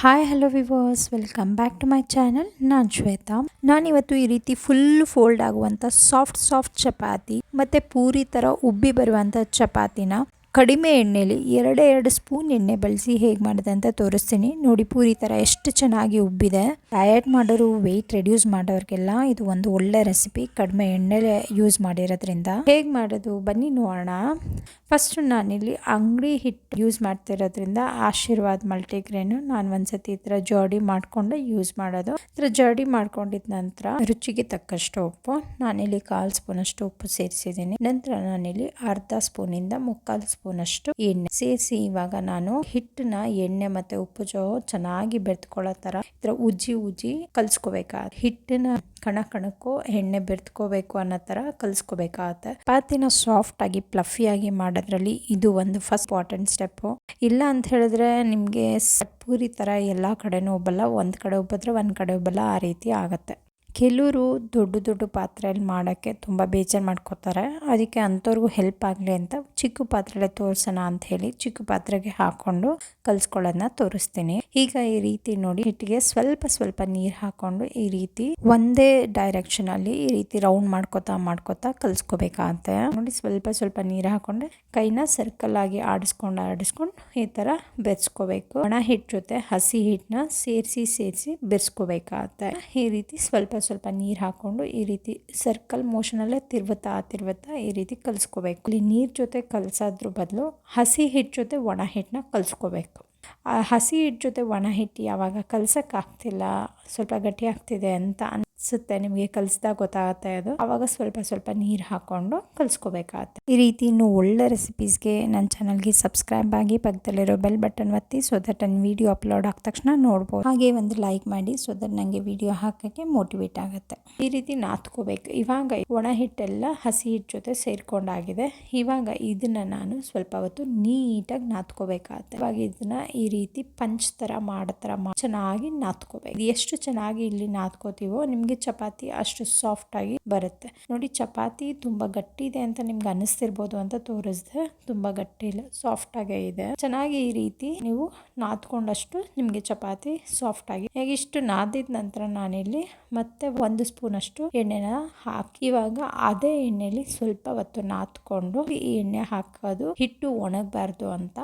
Hi hello viewers welcome back to my channel ನಾನು ಶ್ವೇತಾ. ನಾನಿವತ್ತು ಈ ರೀತಿ ಫುಲ್ ಫೋಲ್ಡ್ ಆಗುವಂಥ ಸಾಫ್ಟ್ ಸಾಫ್ಟ್ ಚಪಾತಿ, ಮತ್ತು ಪೂರಿ ಥರ ಉಬ್ಬಿ ಬರುವಂಥ ಚಪಾತಿನ ಕಡಿಮೆ ಎಣ್ಣೆಲಿ ಎರಡೇ ಎರಡು ಸ್ಪೂನ್ ಎಣ್ಣೆ ಬಳಸಿ ಹೇಗೆ ಮಾಡಿದೆ ಅಂತ ತೋರಿಸ್ತೀನಿ. ನೋಡಿ, ಪೂರಿ ಥರ ಎಷ್ಟು ಚೆನ್ನಾಗಿ ಉಬ್ಬಿದೆ. ಡಯಟ್ ಮಾಡೋರು ವೆಯ್ಟ್ ರೆಡ್ಯೂಸ್ ಮಾಡೋರಿಗೆಲ್ಲ ಇದು ಒಂದು ಒಳ್ಳೆ ರೆಸಿಪಿ ಕಡಿಮೆ ಎಣ್ಣೆಲೆ ಯೂಸ್ ಮಾಡಿರೋದ್ರಿಂದ. ಹೇಗೆ ಮಾಡೋದು? ಬನ್ನಿ ನೋಡೋಣ. ಫಸ್ಟ್ ನಾನಿಲ್ಲಿ ಅಂಗಡಿ ಹಿಟ್ಟು ಯೂಸ್ ಮಾಡ್ತಿರೋದ್ರಿಂದ ಆಶೀರ್ವಾದ್ ಮಲ್ಟಿಗ್ರೇನು ನಾನು ಒಂದ್ಸತಿ ಈ ಥರ ಜೋಡಿ ಮಾಡಿಕೊಂಡು ಯೂಸ್ ಮಾಡೋದು. ಈ ಥರ ಜೋಡಿ ಮಾಡ್ಕೊಂಡಿದ ನಂತರ ರುಚಿಗೆ ತಕ್ಕಷ್ಟು ಉಪ್ಪು. ನಾನಿಲ್ಲಿ ಕಾಲು ಸ್ಪೂನಷ್ಟು ಉಪ್ಪು ಸೇರಿಸಿದ್ದೀನಿ. ನಂತರ ನಾನಿಲ್ಲಿ ಅರ್ಧ ಸ್ಪೂನಿಂದ ಮುಕ್ಕಾಲು ಸ್ಪೂನ್ ಅಷ್ಟು ಎಣ್ಣೆ ಸೇರಿಸಿ ಇವಾಗ ನಾನು ಹಿಟ್ಟನ್ನ ಎಣ್ಣೆ ಮತ್ತೆ ಉಪ್ಪು ಜೋ ಚೆನ್ನಾಗಿ ಬೆರೆತ್ಕೊಳ್ಳೋ ತರ ಇದ್ರ ಉಜ್ಜಿ ಉಜ್ಜಿ ಕಲ್ಸ್ಕೋಬೇಕಾದ ಹಿಟ್ಟನ್ನ ಕಣ ಕಣಕ್ಕೂ ಎಣ್ಣೆ ಬೆರೆತ್ಕೋಬೇಕು ಅನ್ನೋ ತರ ಕಲ್ಸ್ಕೋಬೇಕಾಗತ್ತೆ. ಪಾತಿನ ಸಾಫ್ಟ್ ಆಗಿ ಪ್ಲಫಿ ಆಗಿ ಮಾಡೋದ್ರಲ್ಲಿ ಇದು ಒಂದು ಫಸ್ಟ್ ಇಂಪಾರ್ಟೆಂಟ್ ಸ್ಟೆಪ್ ಇಲ್ಲ ಅಂತ ಹೇಳಿದ್ರೆ ನಿಮಗೆ ಪೂರಿ ತರ ಎಲ್ಲಾ ಕಡೆನೂ ಒಬ್ಬಲ್ಲ ಒಂದ್ ಕಡೆ ಒಬ್ಬದ್ರೆ ಒಂದ್ ಕಡೆ ಒಬ್ಬಲ್ಲ ಆ ರೀತಿ ಆಗತ್ತೆ. ಕೆಲವರು ದೊಡ್ಡ ದೊಡ್ಡ ಪಾತ್ರೆಯಲ್ಲಿ ಮಾಡೋಕ್ಕೆ ತುಂಬ ಬೇಜಾರು ಮಾಡ್ಕೋತಾರೆ. ಅದಕ್ಕೆ ಅಂಥವ್ರಿಗೂ ಹೆಲ್ಪ್ ಆಗಲಿ ಅಂತ ಚಿಕ್ಕ ಪಾತ್ರೆಲೆ ತೋರಿಸೋಣ ಅಂತ ಹೇಳಿ ಚಿಕ್ಕ ಪಾತ್ರೆಗೆ ಹಾಕ್ಕೊಂಡು ಕಲ್ಸ್ಕೊಳ್ಳೋದನ್ನ ತೋರಿಸ್ತೀನಿ. ಈಗ ಈ ರೀತಿ ನೋಡಿ, ಹಿಟ್ಟಿಗೆ ಸ್ವಲ್ಪ ಸ್ವಲ್ಪ ನೀರು ಹಾಕ್ಕೊಂಡು ಈ ರೀತಿ ಒಂದೇ ಡೈರೆಕ್ಷನಲ್ಲಿ ಈ ರೀತಿ ರೌಂಡ್ ಮಾಡ್ಕೋತಾ ಮಾಡ್ಕೋತಾ ಕಲ್ಸ್ಕೋಬೇಕಾಗತ್ತೆ. ನೋಡಿ, ಸ್ವಲ್ಪ ಸ್ವಲ್ಪ ನೀರು ಹಾಕೊಂಡೆ ಕೈನ ಸರ್ಕಲ್ ಆಗಿ ಆಡಿಸ್ಕೊಂಡು ಆಡಿಸ್ಕೊಂಡು ಈ ತರ ಬೆರೆಸ್ಕೋಬೇಕು. ಒಣ ಹಿಟ್ಟು ಜೊತೆ ಹಸಿ ಹಿಟ್ಟನ್ನ ಸೇರಿಸಿ ಸೇರಿಸಿ ಬೆರೆಸ್ಕೋಬೇಕಾಗತ್ತೆ. ಈ ರೀತಿ ಸ್ವಲ್ಪ ಸ್ವಲ್ಪ ನೀರು ಹಾಕ್ಕೊಂಡು ಈ ರೀತಿ ಸರ್ಕಲ್ ಮೋಷನಲ್ಲೇ ತಿರುವತ್ತಾ ತಿರುವತ್ತಾ ಈ ರೀತಿ ಕಲಿಸ್ಕೋಬೇಕು. ಇಲ್ಲಿ ನೀರು ಜೊತೆ ಕಲಸೋದ್ರ ಬದಲು ಹಸಿ ಹಿಟ್ಟು ಜೊತೆ ಒಣ ಹಿಟ್ಟನ್ನ ಕಲಿಸ್ಕೋಬೇಕು. ಹಸಿ ಹಿಟ್ಟು ಜೊತೆ ಒಣ ಹಿಟ್ಟು ಯಾವಾಗ ಕಲ್ಸೋಕ್ಕಾಗ್ತಿಲ್ಲ ಸ್ವಲ್ಪ ಗಟ್ಟಿ ಆಗ್ತಿದೆ ಅಂತ ಅನಿಸುತ್ತೆ ನಿಮಗೆ ಕಲಿಸ್ದಾಗ ಗೊತ್ತಾಗುತ್ತೆ ಅದು. ಆವಾಗ ಸ್ವಲ್ಪ ಸ್ವಲ್ಪ ನೀರು ಹಾಕ್ಕೊಂಡು ಕಲಿಸ್ಕೋಬೇಕಾಗತ್ತೆ. ಈ ರೀತಿ ಇನ್ನು ಒಳ್ಳೆ ರೆಸಿಪೀಸ್ಗೆ ನನ್ನ ಚಾನಲ್ಗೆ ಸಬ್ಸ್ಕ್ರೈಬ್ ಆಗಿ ಪಕ್ಕದಲ್ಲಿರೋ ಬೆಲ್ ಬಟನ್ ಒತ್ತಿ ಸೊ ದಟ್ ನನ್ನ ವಿಡಿಯೋ ಅಪ್ಲೋಡ್ ಆದ ತಕ್ಷಣ ನೋಡ್ಬೋದು. ಹಾಗೆ ಒಂದು ಲೈಕ್ ಮಾಡಿ ಸೊ ದಟ್ ನನಗೆ ವಿಡಿಯೋ ಹಾಕೋಕ್ಕೆ ಮೋಟಿವೇಟ್ ಆಗುತ್ತೆ. ಈ ರೀತಿ ನಾತ್ಕೋಬೇಕು. ಇವಾಗ ಒಣ ಹಿಟ್ಟೆಲ್ಲ ಹಸಿ ಹಿಟ್ಟು ಜೊತೆ ಸೇರ್ಕೊಂಡಾಗಿದೆ. ಇವಾಗ ಇದನ್ನ ನಾನು ಸ್ವಲ್ಪ ಹೊತ್ತು ನೀಟಾಗಿ ನಾತ್ಕೋಬೇಕಾಗತ್ತೆ. ಇವಾಗ ಇದನ್ನ ಈ ರೀತಿ ಪಂಚ್ ತರ ಮಾಡೋ ಥರ ಚೆನ್ನಾಗಿ ನಾತ್ಕೋಬೇಕು. ಎಷ್ಟು ಚೆನ್ನಾಗಿ ಇಲ್ಲಿ ನಾತ್ಕೋತೀವೋ ನಿಮ್ಗೆ ಚಪಾತಿ ಅಷ್ಟು ಸಾಫ್ಟಾಗಿ ಬರುತ್ತೆ. ನೋಡಿ, ಚಪಾತಿ ತುಂಬಾ ಗಟ್ಟಿ ಇದೆ ಅಂತ ನಿಮ್ಗೆ ಅನಿಸ್ತಿರ್ಬೋದು ಅಂತ ತೋರಿಸ್ದೆ. ತುಂಬಾ ಗಟ್ಟಿ ಇಲ್ಲ ಸಾಫ್ಟ್ ಆಗೇ ಇದೆ. ಚೆನ್ನಾಗಿ ಈ ರೀತಿ ನೀವು ನಾದ್ಕೊಂಡಷ್ಟು ನಿಮಗೆ ಚಪಾತಿ ಸಾಫ್ಟ್ ಆಗಿ. ಹೇಗೆ ಇಷ್ಟು ನಾದಿದ ನಂತರ ನಾನಿಲ್ಲಿ ಮತ್ತೆ ಒಂದು ಸ್ಪೂನ್ ಅಷ್ಟು ಎಣ್ಣೆನ ಹಾಕಿ, ಇವಾಗ ಅದೇ ಎಣ್ಣೆಲಿ ಸ್ವಲ್ಪ ಹೊತ್ತು ನಾದ್ಕೊಂಡು ಈ ಎಣ್ಣೆ ಹಾಕೋದು ಹಿಟ್ಟು ಒಣಗಬಾರ್ದು ಅಂತ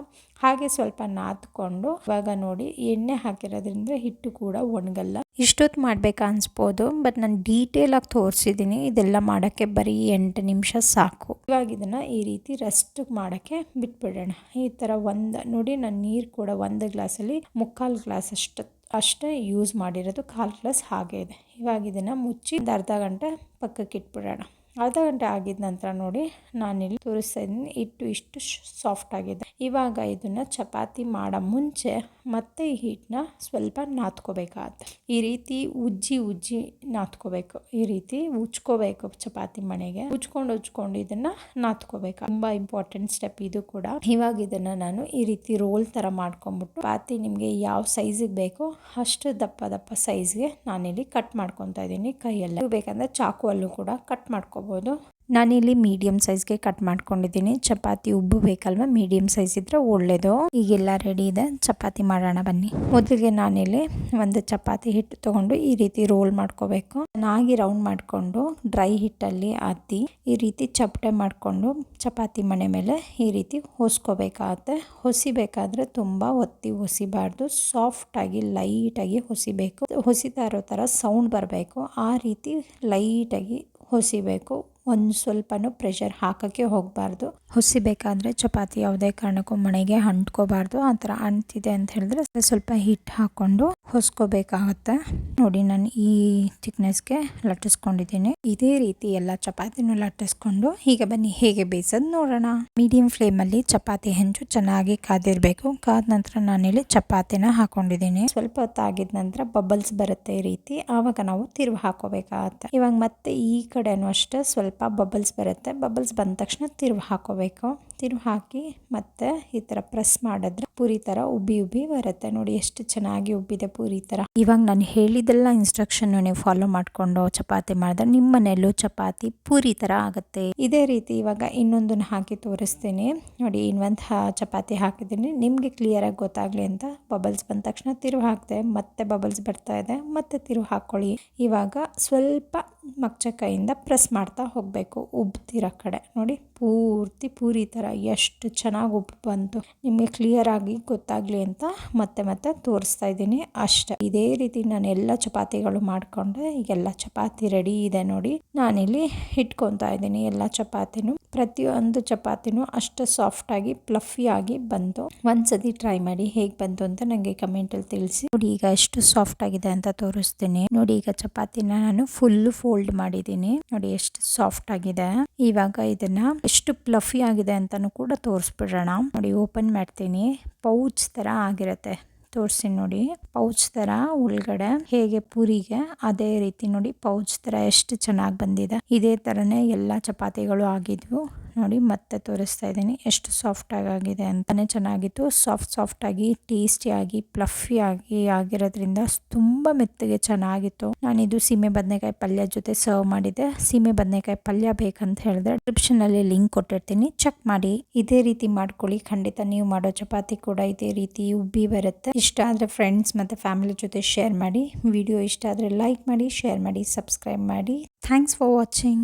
ಹಾಗೆ ಸ್ವಲ್ಪ ನಾದ್ಕೊಂಡು ಇವಾಗ ನೋಡಿ ಎಣ್ಣೆ ಹಾಕಿರೋದ್ರಿಂದ ಹಿಟ್ಟು ಕೂಡ ಒಣಗಲ್ಲ. ಇಷ್ಟೊತ್ತು ಮಾಡ್ಬೇಕಾ ಅನ್ಸ್ಬೋದು, ಬಟ್ ನಾನು ಡೀಟೇಲ್ ಆಗಿ ತೋರಿಸಿದ್ದೀನಿ ಇದೆಲ್ಲ ಮಾಡೋಕ್ಕೆ ಬರೀ ಎಂಟು ನಿಮಿಷ ಸಾಕು. ಇವಾಗ ಇದನ್ನ ಈ ರೀತಿ ರೆಸ್ಟ್ ಮಾಡೋಕ್ಕೆ ಬಿಟ್ಬಿಡೋಣ. ಈ ಥರ ಒಂದು, ನೋಡಿ ನಾನು ನೀರು ಕೂಡ ಒಂದು ಗ್ಲಾಸಲ್ಲಿ ಮುಕ್ಕಾಲು ಗ್ಲಾಸ್ ಅಷ್ಟು, ಅಷ್ಟೇ ಯೂಸ್ ಮಾಡಿರೋದು, ಕಾಲು ಗ್ಲಾಸ್ ಹಾಗೆ ಇದೆ. ಇವಾಗ ಇದನ್ನು ಮುಚ್ಚಿ ಅರ್ಧ ಗಂಟೆ ಪಕ್ಕಕ್ಕೆ ಇಟ್ಬಿಡೋಣ. ಅರ್ಧ ಗಂಟೆ ಆಗಿದ ನಂತರ ನೋಡಿ ನಾನಿಲ್ಲಿ ತೋರಿಸ್ತಾ ಇದ್ದೀನಿ ಇಟ್ಟು ಇಷ್ಟು ಸಾಫ್ಟ್ ಆಗಿದೆ. ಇವಾಗ ಇದನ್ನು ಚಪಾತಿ ಮಾಡೋ ಮುಂಚೆ ಮತ್ತೆ ಈ ಹಿಟ್ಟನ್ನ ಸ್ವಲ್ಪ ನಾತ್ಕೋಬೇಕಾಗತ್ತೆ. ಈ ರೀತಿ ಉಜ್ಜಿ ಉಜ್ಜಿ ನಾತ್ಕೋಬೇಕು. ಈ ರೀತಿ ಉಜ್ಕೋಬೇಕು ಚಪಾತಿ ಮನೆಗೆ. ಉಜ್ಕೊಂಡು ಉಜ್ಕೊಂಡು ಇದನ್ನ ನಾತ್ಕೋಬೇಕು. ತುಂಬಾ ಇಂಪಾರ್ಟೆಂಟ್ ಸ್ಟೆಪ್ ಇದು ಕೂಡ. ಇವಾಗ ಇದನ್ನ ನಾನು ಈ ರೀತಿ ರೋಲ್ ತರ ಮಾಡ್ಕೊಂಡ್ಬಿಟ್ಟು ಚಪಾತಿ ನಿಮಗೆ ಯಾವ ಸೈಜಿಗೆ ಬೇಕೋ ಅಷ್ಟು ದಪ್ಪ ದಪ್ಪ ಸೈಜ್ಗೆ ನಾನಿಲ್ಲಿ ಕಟ್ ಮಾಡ್ಕೊತಾ ಇದ್ದೀನಿ ಕೈಯಲ್ಲಿ. ಬೇಕಂದ್ರೆ ಚಾಕು ಅಲ್ಲೂ ಕೂಡ ಕಟ್ ಮಾಡ್ಕೊ ಮಾಡ್ಕೋಬೋದು ನಾನಿಲ್ಲಿ ಮೀಡಿಯಂ ಸೈಜ್ಗೆ ಕಟ್ ಮಾಡ್ಕೊಂಡಿದ್ದೀನಿ. ಚಪಾತಿ ಉಬ್ಬು ಬೇಕಲ್ವ? ಮೀಡಿಯಂ ಸೈಜ್ ಇದ್ರೆ ಒಳ್ಳೇದು. ಈಗೆಲ್ಲ ರೆಡಿ ಇದೆ. ಚಪಾತಿ ಮಾಡೋಣ ಬನ್ನಿ. ಮೊದಲಿಗೆ ನಾನಿಲ್ಲಿ ಒಂದು ಚಪಾತಿ ಹಿಟ್ಟು ತೊಗೊಂಡು ಈ ರೀತಿ ರೋಲ್ ಮಾಡ್ಕೋಬೇಕು. ಚೆನ್ನಾಗಿ ರೌಂಡ್ ಮಾಡಿಕೊಂಡು ಡ್ರೈ ಹಿಟ್ಟಲ್ಲಿ ಅದ್ದಿ ಈ ರೀತಿ ಚಪಟೆ ಮಾಡಿಕೊಂಡು ಚಪಾತಿ ಮನೆ ಮೇಲೆ ಈ ರೀತಿ ಹೊಸ್ಕೋಬೇಕಾಗತ್ತೆ. ಹೊಸಿಬೇಕಾದ್ರೆ ತುಂಬ ಒತ್ತಿ ಹೊಸಿಬಾರ್ದು ಸಾಫ್ಟ್ ಆಗಿ ಲೈಟ್ ಆಗಿ ಹೊಸಿಬೇಕು. ಹೊಸಿತಾ ಇರೋ ಥರ ಸೌಂಡ್ ಬರಬೇಕು. ಆ ರೀತಿ ಲೈಟಾಗಿ ಹೊಸಿಬೇಕು ಒಂದು ಸ್ವಲ್ಪನೂ ಪ್ರೆಷರ್ ಹಾಕೋಕ್ಕೆ ಹೋಗಬಾರ್ದು. ಹುಸಿಬೇಕಾದ್ರೆ ಚಪಾತಿ ಯಾವುದೇ ಕಾರಣಕ್ಕೂ ಮಣೆಗೆ ಅಂಟ್ಕೋಬಾರ್ದು. ಆ ಥರ ಅಂಟಿದೆ ಅಂತ ಹೇಳಿದ್ರೆ ಸ್ವಲ್ಪ ಹಿಟ್ಟು ಹಾಕ್ಕೊಂಡು ಹೊಸ್ಕೋಬೇಕಾಗತ್ತೆ. ನೋಡಿ, ನಾನು ಈ ಥಿಕ್ನೆಸ್ಗೆ ಲಟ್ಟಿಸ್ಕೊಂಡಿದ್ದೀನಿ. ಇದೇ ರೀತಿ ಎಲ್ಲ ಚಪಾತಿನೂ ಲಟ್ಟಿಸ್ಕೊಂಡು ಈಗ ಬನ್ನಿ, ಹೇಗೆ ಬೇಯಿಸೋದು ನೋಡೋಣ. ಮೀಡಿಯಂ ಫ್ಲೇಮಲ್ಲಿ ಚಪಾತಿ ಹೆಂಚು ಚೆನ್ನಾಗಿ ಕಾದಿರಬೇಕು. ಕಾದ ನಂತರ ನಾನಿಲ್ಲಿ ಚಪಾತಿನ ಹಾಕೊಂಡಿದ್ದೀನಿ. ಸ್ವಲ್ಪ ಹೊತ್ತಾಗಿದ ನಂತರ ಬಬಲ್ಸ್ ಬರುತ್ತೆ ಈ ರೀತಿ. ಆವಾಗ ನಾವು ತಿರುವು ಹಾಕೋಬೇಕಾಗತ್ತೆ ಇವಾಗ ಮತ್ತೆ ಈ ಕಡೆನೂ ಅಷ್ಟೇ ಸ್ವಲ್ಪ ಸ್ವಲ್ಪ ಬಬಲ್ಸ್ ಬರುತ್ತೆ. ಬಬಲ್ಸ್ ಬಂದ ತಕ್ಷಣ ತಿರುವಿ ಹಾಕೋಬೇಕು. ತಿರುವು ಹಾಕಿ ಮತ್ತೆ ಈ ಥರ ಪ್ರೆಸ್ ಮಾಡಿದ್ರೆ ಪೂರಿ ಥರ ಉಬ್ಬಿ ಉಬ್ಬಿ ಬರುತ್ತೆ. ನೋಡಿ ಎಷ್ಟು ಚೆನ್ನಾಗಿ ಉಬ್ಬಿದೆ ಪೂರಿ ಥರ ಇವಾಗ ನಾನು ಹೇಳಿದೆಲ್ಲ ಇನ್ಸ್ಟ್ರಕ್ಷನ್ ನೀವು ಫಾಲೋ ಮಾಡಿಕೊಂಡು ಚಪಾತಿ ಮಾಡಿದ್ರೆ ನಿಮ್ಮ ಮನೆಯಲ್ಲೂ ಚಪಾತಿ ಪೂರಿ ಥರ ಆಗುತ್ತೆ. ಇದೇ ರೀತಿ ಇವಾಗ ಇನ್ನೊಂದನ್ನು ಹಾಕಿ ತೋರಿಸ್ತೀನಿ. ನೋಡಿ ಇನ್ನೊಂದು ಚಪಾತಿ ಹಾಕಿದ್ದೀನಿ. ನಿಮಗೆ ಕ್ಲಿಯರಾಗಿ ಗೊತ್ತಾಗಲಿ ಅಂತ ಬಬಲ್ಸ್ ಬಂದ ತಕ್ಷಣ ತಿರು ಹಾಕಿದೆ. ಮತ್ತೆ ಬಬಲ್ಸ್ ಬರ್ತಾ ಇದೆ. ಮತ್ತೆ ತಿರು ಹಾಕ್ಕೊಳ್ಳಿ ಇವಾಗ ಸ್ವಲ್ಪ ಮಗ್ಚ ಕೈಯಿಂದ ಪ್ರೆಸ್ ಮಾಡ್ತಾ ಹೋಗಬೇಕು. ಉಬ್ತಿರೋ ಕಡೆ. ನೋಡಿ ಪೂರ್ತಿ ಪೂರಿ ಥರ ಎಷ್ಟು ಚೆನ್ನಾಗಿ ಉಪ್ಪು ಬಂತು. ನಿಮಗೆ ಕ್ಲಿಯರ್ ಆಗಿ ಗೊತ್ತಾಗಲಿ ಅಂತ ಮತ್ತೆ ಮತ್ತೆ ತೋರಿಸ್ತಾ ಇದ್ದೀನಿ. ಅಷ್ಟೇ. ಇದೇ ರೀತಿ ನಾನು ಎಲ್ಲ ಚಪಾತಿಗಳು ಮಾಡಿಕೊಂಡೆ ಈಗೆಲ್ಲ ಚಪಾತಿ ರೆಡಿ ಇದೆ ನೋಡಿ. ನಾನಿಲ್ಲಿ ಇಟ್ಕೊತಾ ಇದ್ದೀನಿ ಎಲ್ಲ ಚಪಾತಿನೂ. ಪ್ರತಿಯೊಂದು ಚಪಾತಿನೂ ಅಷ್ಟು ಸಾಫ್ಟಾಗಿ ಪ್ಲಫಿಯಾಗಿ ಬಂತು ಒಂದ್ಸತಿ ಟ್ರೈ ಮಾಡಿ ಹೇಗೆ ಬಂತು ಅಂತ ನನಗೆ ಕಮೆಂಟಲ್ಲಿ ತಿಳಿಸಿ. ನೋಡಿ, ಈಗ ಎಷ್ಟು ಸಾಫ್ಟ್ ಆಗಿದೆ ಅಂತ ತೋರಿಸ್ತೀನಿ. ನೋಡಿ, ಈಗ ಚಪಾತಿನ ನಾನು ಫುಲ್ ಫೋಲ್ಡ್ ಮಾಡಿದ್ದೀನಿ. ನೋಡಿ, ಎಷ್ಟು ಸಾಫ್ಟ್ ಆಗಿದೆ. ಇವಾಗ ಇದನ್ನ ಎಷ್ಟು ಪ್ಲಫಿ ಆಗಿದೆ ಕೂಡ ತೋರಿಸ್ಬಿಡೋಣ. ನೋಡಿ ಓಪನ್ ಮಾಡ್ತೀನಿ. ಪೌಚ್ ತರ ಆಗಿರತ್ತೆ. ತೋರಿಸಿ ನೋಡಿ. ಪೌಚ್ ತರ ಉಳ್ಗಡೆ, ಹೇಗೆ ಪೂರಿಗೆ, ಅದೇ ರೀತಿ ನೋಡಿ ಪೌಚ್ ತರ ಎಷ್ಟು ಚೆನ್ನಾಗಿ ಬಂದಿದೆ. ಇದೇ ತರನೇ ಎಲ್ಲ ಚಪಾತಿಗಳು ಆಗಿದ್ವು. ನೋಡಿ, ಮತ್ತೆ ತೋರಿಸ್ತಾ ಇದ್ದೀನಿ. ಎಷ್ಟು ಸಾಫ್ಟ್ ಆಗಿದೆ ಅಂತಲೇ ಚೆನ್ನಾಗಿತ್ತು. ಸಾಫ್ಟ್ ಸಾಫ್ಟ್ ಆಗಿ ಟೇಸ್ಟಿ ಆಗಿ ಪ್ಲಫಿ ಆಗಿ ಆಗಿರೋದ್ರಿಂದ ತುಂಬ ಮೆತ್ತಗೆ ಚೆನ್ನಾಗಿತ್ತು. ನಾನಿದು ಸೀಮೆ ಬದನೆಕಾಯಿ ಪಲ್ಯ ಜೊತೆ ಸರ್ವ್ ಮಾಡಿದ್ದೆ. ಸೀಮೆ ಬದನೆಕಾಯಿ ಪಲ್ಯ ಬೇಕಂತ ಹೇಳಿದ್ರೆ ಡಿಸ್ಕ್ರಿಪ್ಷನ್ ಅಲ್ಲಿ ಲಿಂಕ್ ಕೊಟ್ಟಿರ್ತೀನಿ. ಚೆಕ್ ಮಾಡಿ. ಇದೇ ರೀತಿ ಮಾಡ್ಕೊಳ್ಳಿ. ಖಂಡಿತ ನೀವು ಮಾಡೋ ಚಪಾತಿ ಕೂಡ ಇದೇ ರೀತಿ ಉಬ್ಬಿ ಬರುತ್ತೆ. ಇಷ್ಟ ಆದ್ರೆ ಫ್ರೆಂಡ್ಸ್ ಮತ್ತೆ ಫ್ಯಾಮಿಲಿ ಜೊತೆ ಶೇರ್ ಮಾಡಿ. ವಿಡಿಯೋ ಇಷ್ಟ ಆದ್ರೆ ಲೈಕ್ ಮಾಡಿ ಶೇರ್ ಮಾಡಿ ಸಬ್ಸ್ಕ್ರೈಬ್ ಮಾಡಿ. Thanks for watching